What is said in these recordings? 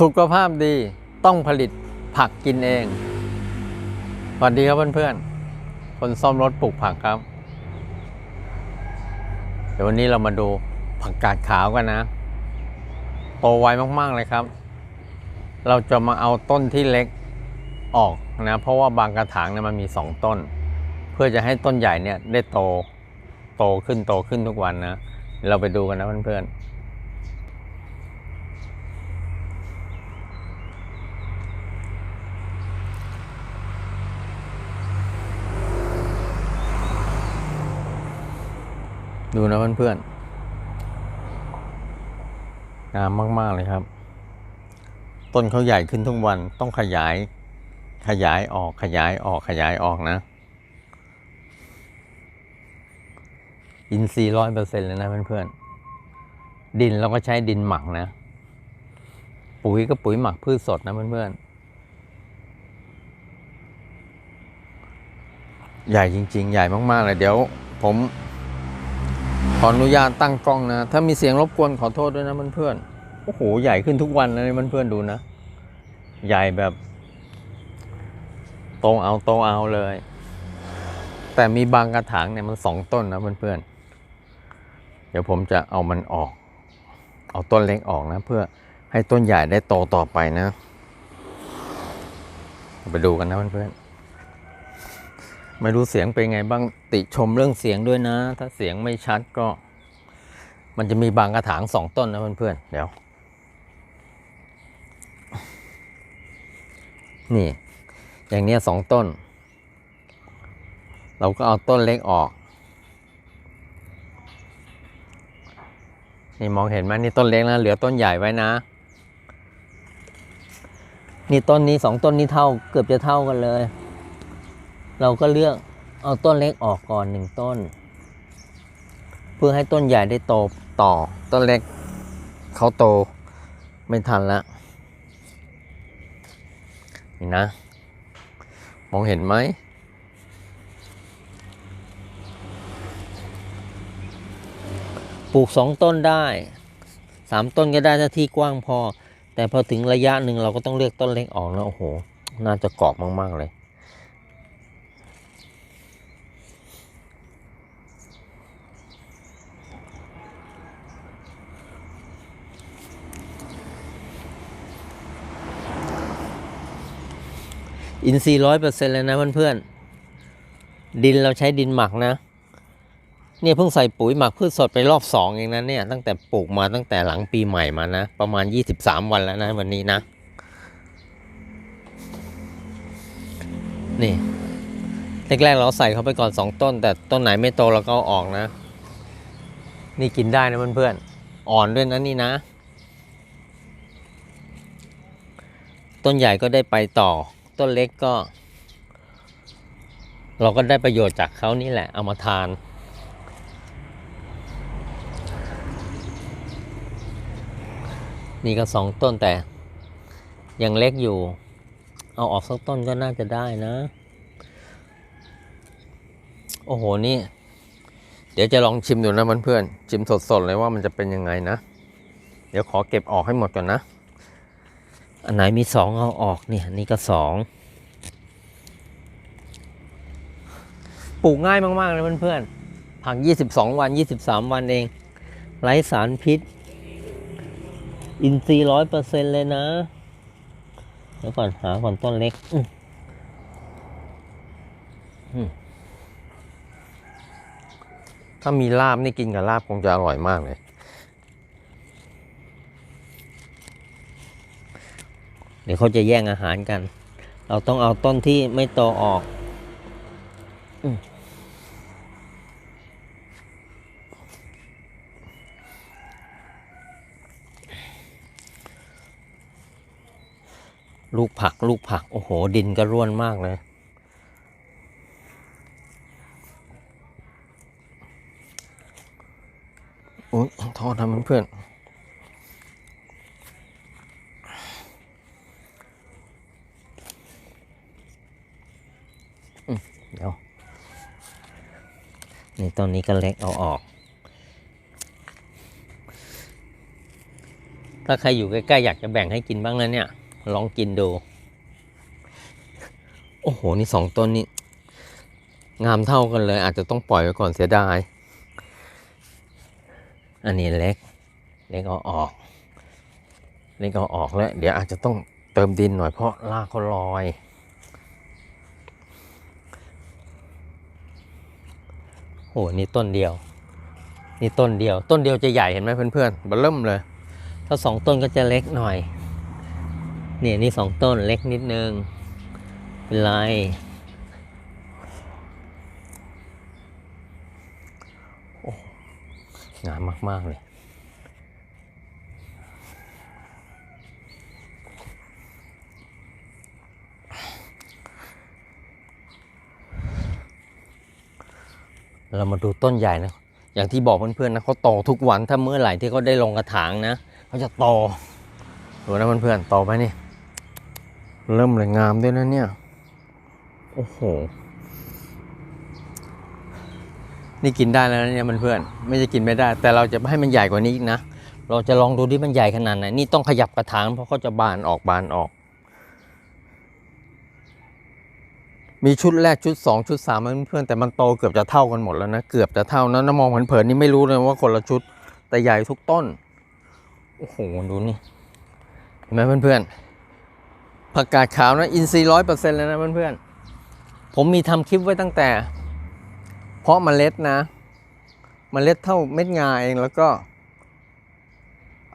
สุขภาพดีต้องผลิตผักกินเอง สวัสดีครับเพื่อนๆ คนซ่อมรถปลูกผักครับ เดี๋ยววันนี้เรามาดูผักกาดขาวกันนะ โตไวมากๆเลยครับ เราจะมาเอาต้นที่เล็กออกนะ เพราะว่าบางกระถางเนี่ยมันมีสองต้น เพื่อจะให้ต้นใหญ่เนี่ยได้โต โตขึ้นโตขึ้นทุกวันนะ เราไปดูกันนะเพื่อนๆ ดูนะเพื่อนๆงามมาก ๆ เลยครับ ต้นเขาใหญ่ขึ้นทุกวันต้องขยาย ขยายออกขยายออกขยายออกนะ อินทรีย์ร้อยเปอร์เซ็นต์เลยนะเพื่อนๆดินเราก็ใช้ดินหมักนะ ปุ๋ยก็ปุ๋ยหมักพืชสดนะเพื่อนๆใหญ่จริง ๆ ใหญ่มาก ๆ เลยเดี๋ยวผม ออนุญาตตั้งกล้องนะ ถ้ามีเสียงรบกวนขอโทษด้วยนะเพื่อนๆ โอ้โห ใหญ่ขึ้นทุกวันนะเพื่อนๆดูนะ ใหญ่แบบ โตเอาโตเอาเลย แต่มีบางกระถางเนี่ยมันสองต้นนะเพื่อนๆ เดี๋ยวผมจะเอามันออก เอาต้นเล็กออกนะ เพื่อให้ต้นใหญ่ได้โตต่อไปนะ ไปดูกันนะเพื่อนๆ ไม่รู้เสียงเป็นไงบ้างติชมเรื่องเสียงด้วยนะ ถ้าเสียงไม่ชัดก็ มันจะมีบางกระถางสองต้นนะเพื่อนๆเดี๋ยว นี่ อย่างเนี้ยสองต้น เราก็เอาต้นเล็กออก นี่มองเห็นไหมนี่ต้นเล็กนะเหลือต้นใหญ่ไว้นะ นี่ต้นนี้สองต้นนี้เท่าเกือบจะเท่ากันเลย เราก็เลือกเอาต้นเล็กออกก่อนหนึ่งต้น เพื่อให้ต้นใหญ่ได้โตต่อต้นเล็กเขาโตไม่ทันละนี่นะ มองเห็นไหมปลูกสองต้นได้สามต้นก็ได้ถ้าที่กว้างพอ แต่พอถึงระยะหนึ่งเราก็ต้องเลือกต้นเล็กออกนะโอ้โห น่าจะกรอบมาก ๆ เลย อินทรีย์ร้อยเปอร์เซ็นต์เลยนะเพื่อนๆดินเราใช้ดินหมักนะ เนี่ยเพิ่งใส่ปุ๋ยหมักพืชสดไปรอบสองเองนะเนี่ยตั้งแต่ปลูกมาตั้งแต่หลังปีใหม่มานะ ประมาณ23วันแล้วนะวันนี้นะ นี่แรกๆเราใส่เข้าไปก่อนสองต้น แต่ต้นไหนไม่โตเราก็อออกนะ นี่กินได้นะเพื่อนๆอ่อนด้วยนะนี่นะ ต้นใหญ่ก็ได้ไปต่อ ต้นเล็กก็ เราก็ได้ประโยชน์จากเขานี่แหละ เอามาทาน นี่ก็สองต้นแต่ยังเล็กอยู่ เอาออกสักต้นก็น่าจะได้นะ โอ้โหนี่ เดี๋ยวจะลองชิมดูนะเพื่อนๆชิมสดๆเลยว่ามันจะเป็นยังไงนะ เดี๋ยวขอเก็บออกให้หมดก่อนนะ อันไหนมีสองเอาออกเนี่ยนี่ก็สองปลูกง่ายมาก ๆ เลยเพื่อนๆผัก22 วัน 23 วันเอง ไร้สารพิษ อินทรีย์ร้อยเปอร์เซ็นเลยนะเดี๋ยวก่อนหาก่อนต้นเล็กอืถ้ามีลาบนี่กินกับลาบคงจะอร่อยมากเลย เดี๋ยวเขาจะแย่งอาหารกัน เราต้องเอาต้นที่ไม่โตออกลูกผักลูกผัก โอ้โห ดินก็ร่วนมากเลย โอ้ยโทษนะเพื่อนๆอืม เดี๋ยวนี่ต้นนี้ก็เล็กเอาออก ถ้าใครอยู่ใกล้ๆอยากจะแบ่งให้กินบ้างนะเนี่ย ลองกินดู โอ้โห นี่สองต้นนี่งามเท่ากันเลย อาจจะต้องปล่อยไว้ก่อนเสียดาย อันนี้เล็ก เล็กเอาออก เล็กเอาออกแล้ว เดี๋ยวอาจจะต้องเติมดินหน่อยเพราะรากเขาลอย โอ้โหนี่ต้นเดียว นี่ต้นเดียว ต้นเดียวจะใหญ่เห็นไหมเพื่อนๆเบอเริ่มเลย ถ้าสองต้นก็จะเล็กหน่อยเนี่ยนี่สองต้นเล็กนิดนึงเป็นไรโอ้งามมาก ๆ เลย เรามาดูต้นใหญ่นะ อย่างที่บอกเพื่อนๆนะเขาโตทุกวันถ้าเมื่อไหร่ที่เขาได้ลงกระถางนะเขาจะโตดูนะเพื่อนๆโตไปนี่ เริ่มเลยงามด้วยนะเนี่ย โอ้โห นี่กินได้แล้วนะเนี่ยเพื่อนๆไม่จะกินไม่ได้ แต่เราจะให้มันใหญ่กว่านี้อีกนะ เราจะลองดูที่มันใหญ่ขนาดไหนนี่ต้องขยับกระถางเพราะเขาจะบานออกบานออก มีชุดแรกชุด 2 ชุด3มันเพื่อนแต่มันโตเกือบจะเท่ากันหมดแล้วนะ เกือบจะเท่านะนะมองเผินๆนี่ไม่รู้เลยว่าคนละชุดแต่ใหญ่ทุกต้น โอ้โห ดูนี่ เห็นไหมเพื่อนๆผักกาดขาวนะอินทรีย์ร้อยเปอร์เซ็นต์เลยนะเพื่อนๆผมมีทำคลิปไว้ตั้งแต่ เพาะเมล็ดนะเมล็ดเท่าเม็ดงาเองแล้วก็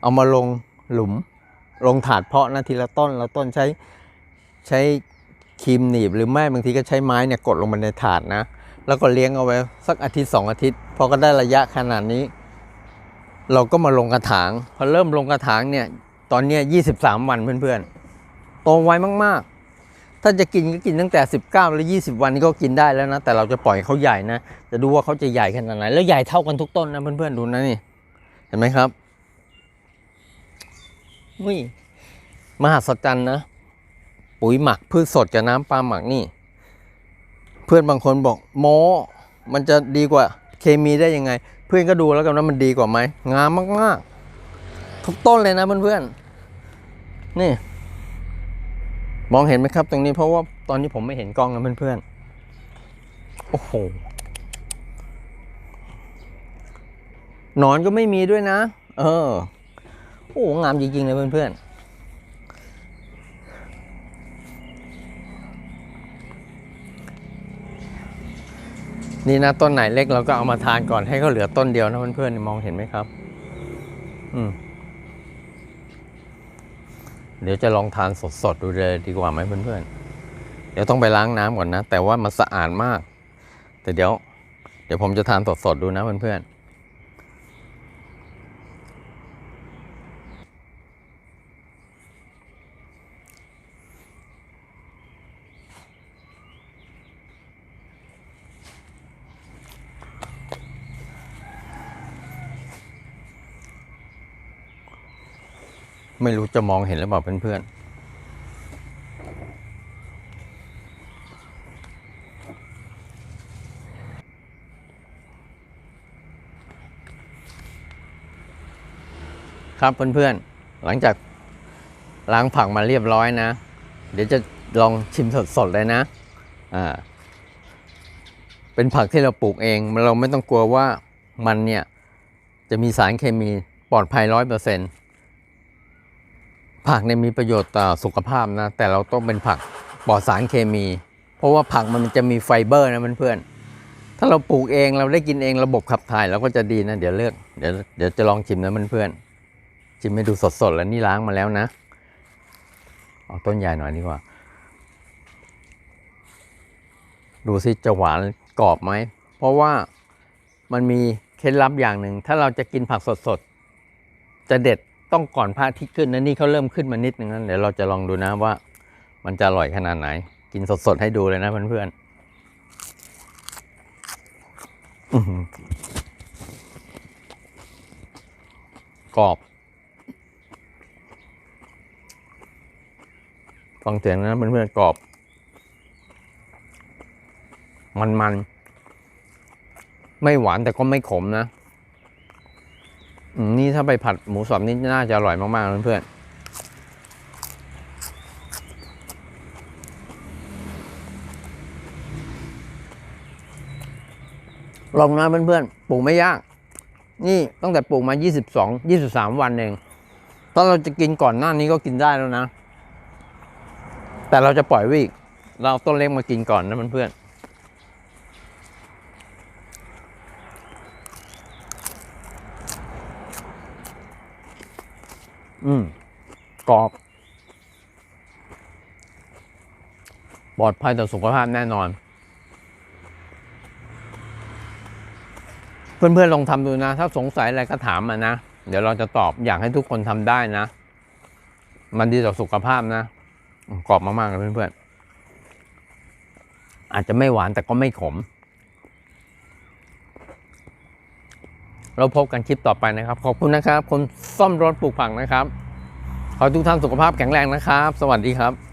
เอามาลงหลุมลงถาดเพาะนะทีละต้นละต้นใช้ใช้ ครีมหนีบหรือไม่บางทีก็ใช้ไม้เนี่ยกดลงไปในถาดนะ แล้วก็เลี้ยงเอาไว้สักอาทิตย์สองอาทิตย์พอก็ได้ระยะขนาดนี้ เราก็มาลงกระถาง พอเริ่มลงกระถางเนี่ยตอนนี้ย23วันเพื่อนๆโตไวมากๆ ถ้าจะกินก็กินตั้งแต่ 19 หรือ 20 วันนี้ก็กินได้แล้วนะ แต่เราจะปล่อยเขาใหญ่นะ จะดูว่าเขาจะใหญ่ขนาดไหน แล้วใหญ่เท่ากันทุกต้นนะเพื่อนๆดูนะนี่ เห็นไหมครับอุ้ยมหัศจรรย์นะ ปุ๋ยหมักพืชสดกับน้ำปลาหมักนี่ เพื่อนบางคนบอกโมมันจะดีกว่าเคมีได้ยังไง เพื่อนก็ดูแล้วกันว่ามันดีกว่าไหมงามมากๆทุกต้นเลยนะเพื่อนๆนี่ มองเห็นไหมครับ ตรงนี้เพราะว่าตอนนี้ผมไม่เห็นกล้องนะเพื่อนๆโอ้โหหนอนก็ไม่มีด้วยนะ เออ โอ้งามจริงๆเลยเพื่อนๆ นี่นะต้นไหนเล็กเราก็เอามาทานก่อนให้เขาเหลือต้นเดียวนะเพื่อนๆมองเห็นไหมครับ อืมเดี๋ยวจะลองทานสดๆดูเลยดีกว่าไหมเพื่อนๆ เดี๋ยวต้องไปล้างน้ำก่อนนะ แต่ว่ามันสะอาดมาก แต่เดี๋ยว เดี๋ยวผมจะทานสดๆดูนะเพื่อนๆ ไม่รู้จะมองเห็นหรือเปล่าเพื่อนๆ ครับเพื่อนๆ หลังจากล้างผักมาเรียบร้อยนะ เดี๋ยวจะลองชิมสดๆเลยนะอ่าเป็นผักที่เราปลูกเองเราไม่ต้องกลัวว่ามันเนี่ย จะมีสารเคมีปลอดภัยร้อยเปอร์เซ็นต์ ผักเนี่ยมีประโยชน์ต่อสุขภาพนะ แต่เราต้องเป็นผักปลอดสารเคมี เพราะว่าผักมันจะมีไฟเบอร์นะเพื่อนๆถ้าเราปลูกเองเราได้กินเองระบบขับถ่ายเราก็จะดีนะ เดี๋ยวเลือกเดี๋ยวเดี๋ยวจะลองชิมนะเพื่อนๆชิมให้ดูสดๆแล้วนี่ล้างมาแล้วนะเอาต้นใหญ่หน่อยดีกว่า ดูสิจะหวานกรอบไหม เพราะว่ามันมีเคล็ดลับอย่างหนึ่ง ถ้าเราจะกินผักสดๆ จะเด็ด ต้องก่อนพระอาทิตย์ขึ้นนะนี่เขาเริ่มขึ้นมานิดนึงนะเดี๋ยวเราจะลองดูนะว่า มันจะอร่อยขนาดไหน กินสดๆให้ดูเลยนะเพื่อนๆอื้อหือกรอบฟังเสียงนะเพื่อนๆกรอบ มันมันๆไม่หวานแต่ก็ไม่ขมนะ นี่ถ้าไปผัดหมูสับนี่น่าจะอร่อยมากๆเพื่อนลองนะเพื่อนๆ ปลูกไม่ยาก นี่ตั้งแต่ปลูกมา 22 23 วันเอง ตอนเราจะกินก่อนหน้านี้ก็กินได้แล้วนะ แต่เราจะปล่อยไว้อีก เราเอาต้นเล็กมากินก่อนนะเพื่อนๆ อืมกรอบ ปลอดภัยต่อสุขภาพแน่นอน เพื่อนๆลองทำดูนะ ถ้าสงสัยอะไรก็ถามมานะ เดี๋ยวเราจะตอบอยากให้ทุกคนทำได้นะ มันดีต่อสุขภาพนะ กรอบมากๆเลยเพื่อนๆอาจจะไม่หวานแต่ก็ไม่ขม เราพบกันคลิปต่อไปนะครับ ขอบคุณนะครับ คนซ่อมรถปลูกผักนะครับ ขอทุกท่านสุขภาพแข็งแรงนะครับ สวัสดีครับ